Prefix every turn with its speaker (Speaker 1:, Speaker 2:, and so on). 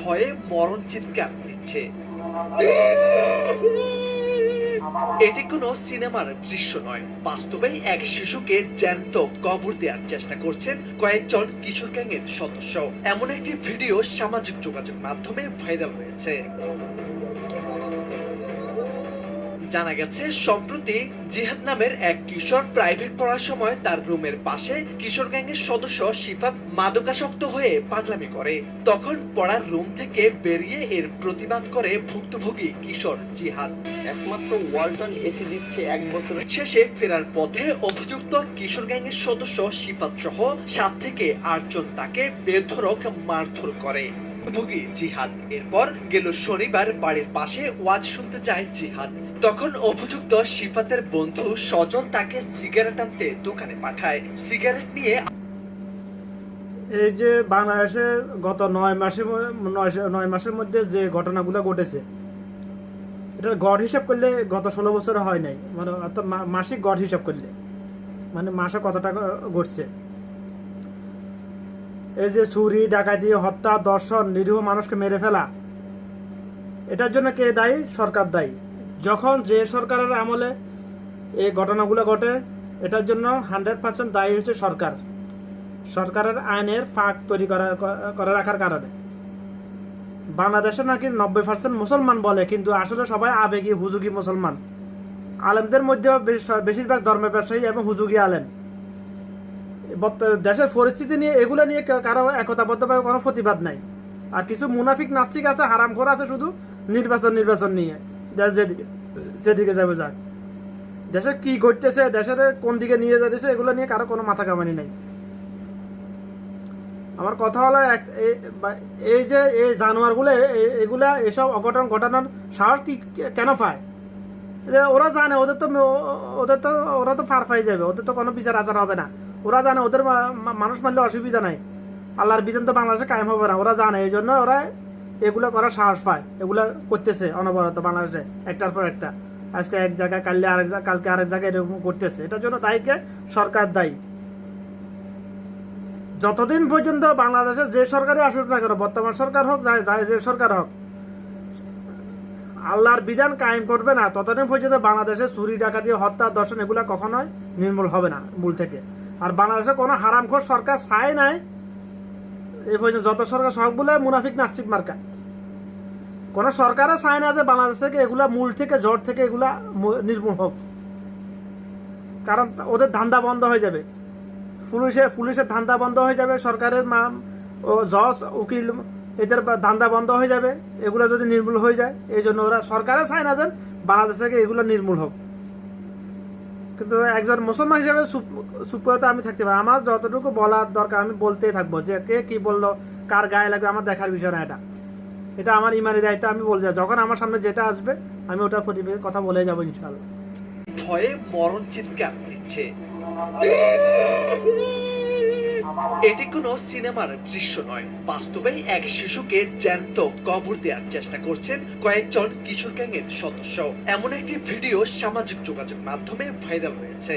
Speaker 1: ভয়ে মরণ চিৎকার দিচ্ছে। এটি কোনো সিনেমার দৃশ্য নয়। বাস্তবে এক শিশুকে জ্যান্ত কবর দেওয়ার চেষ্টা করছেন কয়েকজন কিশোর গ্যাংয়ের সদস্য। এমন একটি ভিডিও সামাজিক যোগাযোগ মাধ্যমে ভাইরাল হয়েছে। জানা গেছে সম্প্রতি জিহাদ নামের এক কিশোর প্রাইভেট পড়ার সময় তার রুমের পাশে কিশোর গ্যাংয়ের সদস্য সিফাত মাদকাসক্ত হয়ে পাগলামি করে। তখন পড়ার রুম থেকে বেরিয়ে এর প্রতিবাদ করে ভুক্তভোগী কিশোর জিহাদ।
Speaker 2: একমাত্র ওয়ালটন এসি দিচ্ছে এক বছরের।
Speaker 1: শেষে ফেরার পথে অভিযুক্ত কিশোর গ্যাংয়ের সদস্য সিফাত সহ সাত থেকে আটজন তাকে বেধরক মারধর করে। ভুগি জিহাদ। এরপর গেল শনিবার বাড়ির পাশে ওয়াজ শুনতে যায় জিহাদ। তখন অভিযুক্ত সিফাতের বন্ধু সজল তাকে সিগারেট আনতে দোকানে পাঠায়। সিগারেট নিয়ে
Speaker 3: এই যে বাংলাদেশে গত নয় মাসে নয় নয় মাসের মধ্যে যে ঘটনাগুলো ঘটেছে এটা গড় হিসাব করলে গত ষোলো বছরে হয় নাই। মানে অর্থাৎ মাসিক গড় হিসাব করলে। মানে মাসে কত টাকা ঘটছে? এই যে চুরি, ডাকাতি, হত্যা দর্শন নিরীহ মানুষকে মেরে ফেলা, এটার জন্য কে দায়ী? সরকার দায়ী। যখন যে সরকারের আমলে এই ঘটনাগুলো ঘটে, এটার জন্য হান্ড্রেড পার্সেন্ট দায়ী হচ্ছে সরকার। সরকারের আইনের ফাঁক তৈরি করা, করে রাখার কারণে। বাংলাদেশে নাকি নব্বই পার্সেন্ট মুসলমান বলে, কিন্তু আসলে সবাই আবেগী, হুজুগি মুসলমান। আলেমদের মধ্যেও বেশ- বেশিরভাগ ধর্মের ব্যবসায়ী এবং হুজুগি আলেম। দেশের পরিস্থিতি নিয়ে, এগুলো নিয়ে কারও একতাবদ্ধভাবে কোনো প্রতিবাদ নাই। আর কিছু মুনাফিক নাস্তিক আছে হারাম করা আছে শুধু, নির্বাচন নির্বাচন নিয়ে। দেশ যেদিকে যেদিকে যাবে যাক। দেশে কি ঘটতেছে, দেশের কোন দিকে নিয়ে যাচ্ছে, এগুলো নিয়ে কারও কোনো মাথা কামানি নাই। আমার কথা হলো এক- এই যে এই জানোয়ারগুলো এগুলা এসব অঘটন ঘটানোর সাহস কি কেন পায়? ওরা জানে, ওদের তো ওদের তো ওরা তো ফার পাই যাবে, ওদের তো কোনো বিচার আচার হবে না। ওরা জানে, ওদের মানুষ মারলে অসুবিধা নাই। আল্লাহর বিধান তো বাংলাদেশে কায়েম হবে না। ওরা জানে, এই জন্য ওরা এগুলো করার সাহস পায়। এগুলো করতেছে অনবরত বাংলাদেশে, একটার পর একটা। আজকে এক জায়গায়, কালকে আরেক কালকে আরেক জায়গায় এরকম করতেছে। এটার জন্য দায়ীকে সরকার দায়ী। যতদিন পর্যন্ত বাংলাদেশে যে সরকারই আসুক না কেন, বর্তমান সরকার হোক যায় যায় যে সরকার হোক, আল্লাহর বিধান কায়েম করবে না, ততদিন পর্যন্ত বাংলাদেশে চুরি, ডাকাতি, হত্যা, দর্শন এগুলো কখনোই নির্মূল হবে না মূল থেকে। আর বাংলাদেশে কোনো হারামখোর সরকার চায় নাই। এই পর্যন্ত যত সরকার সবগুলো মুনাফিক নাস্তিক মার্কা। কোন সরকারে চায় না যে বাংলাদেশ থেকে এগুলা মূল থেকে, জট থেকে এগুলা নির্মূল হোক। কারণ ওদের ধান্দা বন্ধ হয়ে যাবে। পুলিশে, পুলিশের ধান্দা বন্ধ হয়ে যাবে, সরকারের মা ও জজ, উকিল, এদের ধান্দা বন্ধ হয়ে যাবে। এগুলো যদি নির্মূল হয়ে যায়, এই জন্য ওরা সরকারে চায় না যেন বাংলাদেশ থেকে এগুলো নির্মূল হোক। কিন্তু একজন মুসলমান হিসেবে চুপ করে তো আমি থাকতে পারি। আমার যতটুকু বলার দরকার, আমি বলতেই থাকব যে কে কি বলল, কার গায়ে লাগবে, আমার দেখার বিষয় না এটা। এটা আমার ইমানের দায়িত্ব, আমি বলে যাই যখন আমার সামনে যেটা আসবে, আমি ওটার প্রতি কথা বলে যাব ইনশাল্লাহ
Speaker 1: ভয়ে মরণ চিৎকার দিচ্ছে এটি কোনো সিনেমার দৃশ্য নয়। বাস্তবেই এক শিশুকে জ্যান্ত কবর দেওয়ার চেষ্টা করছেন কয়েকজন কিশোর গ্যাংয়ের সদস্য। এমন একটি ভিডিও সামাজিক যোগাযোগ মাধ্যমে ভাইরাল হয়েছে।